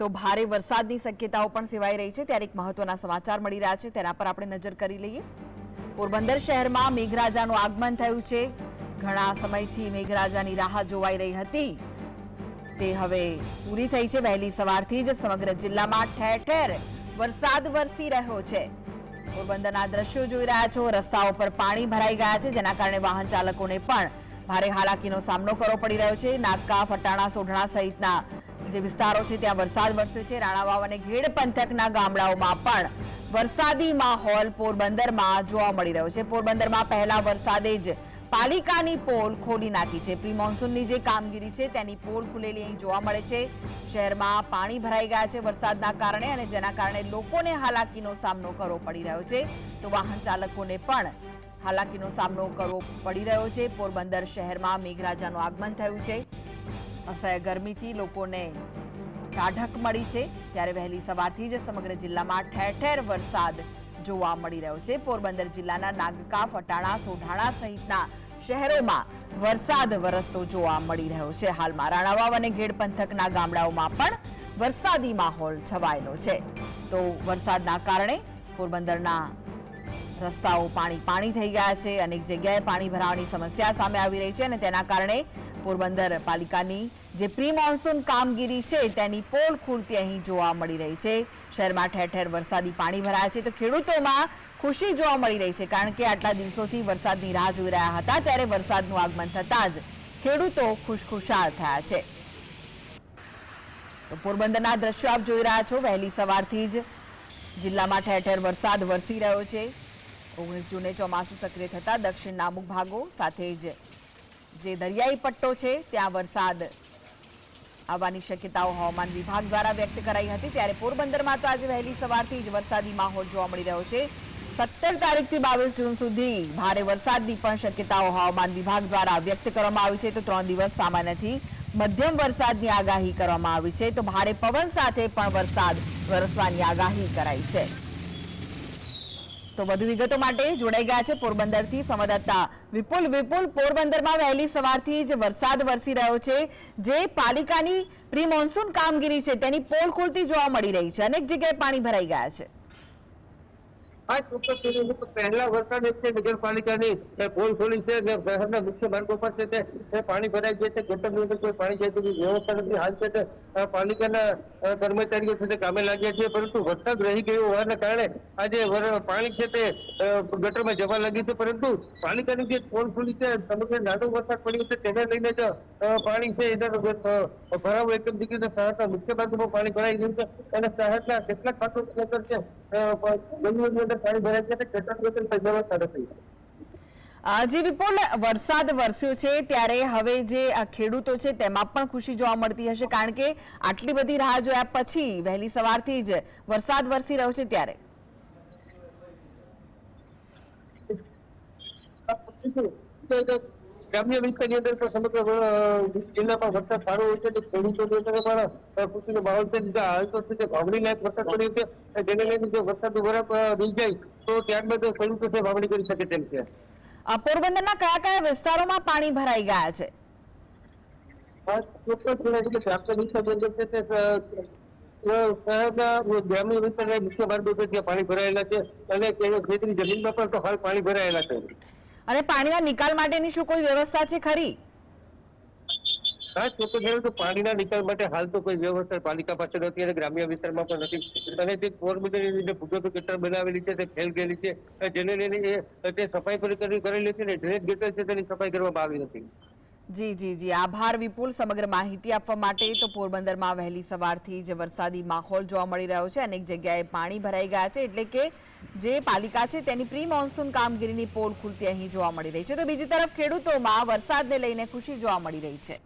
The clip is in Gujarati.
તો ભારે વરસાદની શક્યતાઓ પણ સેવાઈ રહી છે. ત્યારે એક મહત્વના સમાચાર મળી રહ્યા છે. તેના પર આપણે નજર કરી લઈએ. પોરબંદર શહેરમાં મેઘરાજાનું આગમન થયું છે. ઘણા સમયથી મેઘરાજાની રાહ જોવાઈ રહી હતી. તે હવે પૂરી થઈ છે. વહેલી સવારથી જ સમગ્ર જિલ્લામાં ઠેર ઠેર વરસાદ વરસી રહ્યો છે. પોરબંદરના દ્રશ્યો જોઈ રહ્યા છો. રસ્તાઓ પર પાણી ભરાઈ ગયા છે, જેના કારણે વાહન ચાલકોને પણ ભારે હાલાકીનો સામનો કરવો પડી રહ્યો છે. નાકા, ફટાણા, સોઢણા સહિતના જે વિસ્તારો છે ત્યાં વરસાદ વરસ્યો છે. રાણાવાવ અને ઘેડ પંથકના ગામડાઓમાં પણ વરસાદી માહોલ પોરબંદરમાં જોવા મળી રહ્યો છે. પોરબંદરમાં પહેલા વરસાદે જ પાલિકાની પોલ ખોલી નાખી છે. પ્રી મોન્સૂનની જે કામગીરી છે તેની પોલ ખુલેલી અહીં જોવા મળે છે. શહેરમાં પાણી ભરાઈ ગયા છે વરસાદના કારણે અને જેના કારણે લોકોને હાલાકીનો સામનો કરવો પડી રહ્યો છે. તો વાહન ચાલકોને પણ હાલાકીનો સામનો કરવો પડી રહ્યો છે. પોરબંદર શહેરમાં મેઘરાજાનું આગમન થયું છે. અસહ્ય ગરમીથી લોકોને ટાઢક મળી છે. ત્યારે વહેલી સવારથી જ સમગ્ર જિલ્લામાં ઠેર ઠેર વરસાદ જોવા મળી રહ્યો છે. પોરબંદર જિલ્લાના નાગકા, ફટાણા, સોઢાણા સહિતના શહેરોમાં વરસાદ વરસતો જોવા મળી રહ્યો છે. હાલમાં રાણાવાવ અને ઘેડ પંથકના ગામડાઓમાં પણ વરસાદી માહોલ છવાયેલો છે. તો વરસાદના કારણે પોરબંદરના રસ્તાઓ પાણી પાણી થઈ ગયા છે. અનેક જગ્યાએ પાણી ભરાવાની સમસ્યા સામે આવી રહી છે અને તેના કારણે પોરબંદર પાલિકાની જે પ્રી મોન્સૂન કામગીરી છે તેની પોલ ખુલતી અહીં જોવા મળી રહી છે. શહેરમાં ઠેર ઠેર વરસાદી પાણી ભરાયા છે તો ખેડૂતોમાં ખુશી જોવા મળી રહી છે કારણ કે આટલા દિવસોથી વરસાદની રાહ જોઈ રહ્યા હતા ત્યારે વરસાદનું આગમન થતાં જ ખેડૂતો ખુશખુશાલ થયા છે. તો પોરબંદરના દ્રશ્યો આપ જોઈ રહ્યા છો. વહેલી સવારથી જ જિલ્લામાં ઠેર ઠેર વરસાદ વરસી રહ્યો છે. ઓગણીસ જૂને ચોમાસું સક્રિય થતા દક્ષિણના અમુક ભાગો સાથે જ જે દરિયાઈ પટ્ટો છે, ત્યાં વરસાદ આવવાની શક્યતાઓ હવામાન વિભાગ દ્વારા વ્યક્ત કરાઈ હતી. ત્યારે પોરબંદરમાં તો આજે વહેલી સવારથી જ વરસાદી માહોલ જોવા મળી રહ્યો છે. સત્તર તારીખથી બાવીસ જૂન સુધી ભારે વરસાદની પણ શક્યતાઓ હવામાન વિભાગ દ્વારા વ્યક્ત કરવામાં આવી છે. તો ત્રણ દિવસ સામાન્યથી મધ્યમ વરસાદની આગાહી કરવામાં આવી છે. તો ભારે પવન સાથે પણ વરસાદ વરસવાની આગાહી કરાઈ છે. તો વધુ વિગતો માટે જોડાઈ ગયા છે પોરબંદરથી સંવાદદાતા. વિપુલ વિપુલ, પોરબંદરમાં વહેલી સવારથી જ વરસાદ વરસી રહ્યો છે. જે પાલિકાની પ્રી મોન્સૂન કામગીરી છે, તેની પોલ ખુલતી જોવા મળી રહી છે. અનેક જગ્યાએ પાણી ભરાઈ ગયા છે. પહેલા વરસાદ નગરપાલિકાની પોલ ખોલી મુખ્ય માર્ગો છે તે પાણી ભરાઈ ગયા છે. નથી. હાલ છે પાલિકાના કર્મચારીઓ સાથે કામે લાગ્યા છે, પરંતુ વરસાદ રહી ગયો હોવાના કારણે આજે પાણી છે તે ગટરમાં જવા લાગ્યું છે, પરંતુ પાલિકાની જે પોલ ખુલી છે, સમગ્ર નાનો વરસાદ પડ્યો છે, તેને લઈને જ પાણી છે, એના ભરાવો એકદમ દીકરી શહેરના મુખ્ય ભાગમાં પાણી ભરાઈ ગયું છે, અને શહેરના કેટલાક ખાતો છે અંદર પાણી ભરાય છે અને કેટલાક લોકો થઈ જી વિપુલ વરસાદ વરસ્યો છે, ત્યારે હવે જે ખેડૂતો છે, તેમાં પણ ખુશી જોવા મળતી હશે, કારણ કે આટલી બધી રાહ જોયા પછી વહેલી સવારથી જ વરસાદ વરસી રહ્યો છે ત્યારે. ગ્રામ્ય વિસ્તારની અંદર જિલ્લામાં વરસાદ સારો હોય છે, તો છે લાયક વરસાદ પડ્યો જેને લઈને વરસાદ બરફ રહી જાય, તો ત્યારબાદ ખેડૂતો છે કરી શકે તેમ છે. પોરબંદરના કયા કયા વિસ્તારોમાં પાણી ભરાઈ ગયા છે? પ્રાપ્ત વિસ્તારની મુખ્ય માર્ગો છે ત્યાં પાણી ભરાયેલા છે અને તે ખેતરી જમીનમાં પણ તો હાલ પાણી ભરાયેલા છે. અને પાણીના નિકાલ માટેની શું કોઈ વ્યવસ્થા છે ખરી? ખાસ તો કહેવાય તો પાણીના નિકાલ માટે હાલ તો કોઈ વ્યવસ્થા પાલિકા પાસે નથી અને ગ્રામ્ય વિસ્તારમાં પણ નથી. અને જે પોરબંદરની અંદર ભૂગર્ભ ગટર બનાવેલી છે, તે ફેલ ગયેલી છે જેને લઈને તે સફાઈ પણ કરેલી છે ને ડ્રેનેજ ગટર છે તેની સફાઈ કરવામાં આવી નથી. જી જી જી. આભાર વિપુલ. સમગ્ર માહિતી આપવા માટે તો પોરબંદરમાં વહેલી સવારથી જ વરસાદી માહોલ જોવા મળી રહ્યો છે. અનેક જગ્યાએ પાણી ભરાઈ ગયા છે, એટલે કે જે પાલિકા છે તેની પ્રી મોન્સૂન કામગીરીની પોલ ખુલતી અહીં જોવા મળી રહી છે. તો બીજી તરફ ખેડૂતોમાં વરસાદને લઈને ખુશી જોવા મળી રહી છે.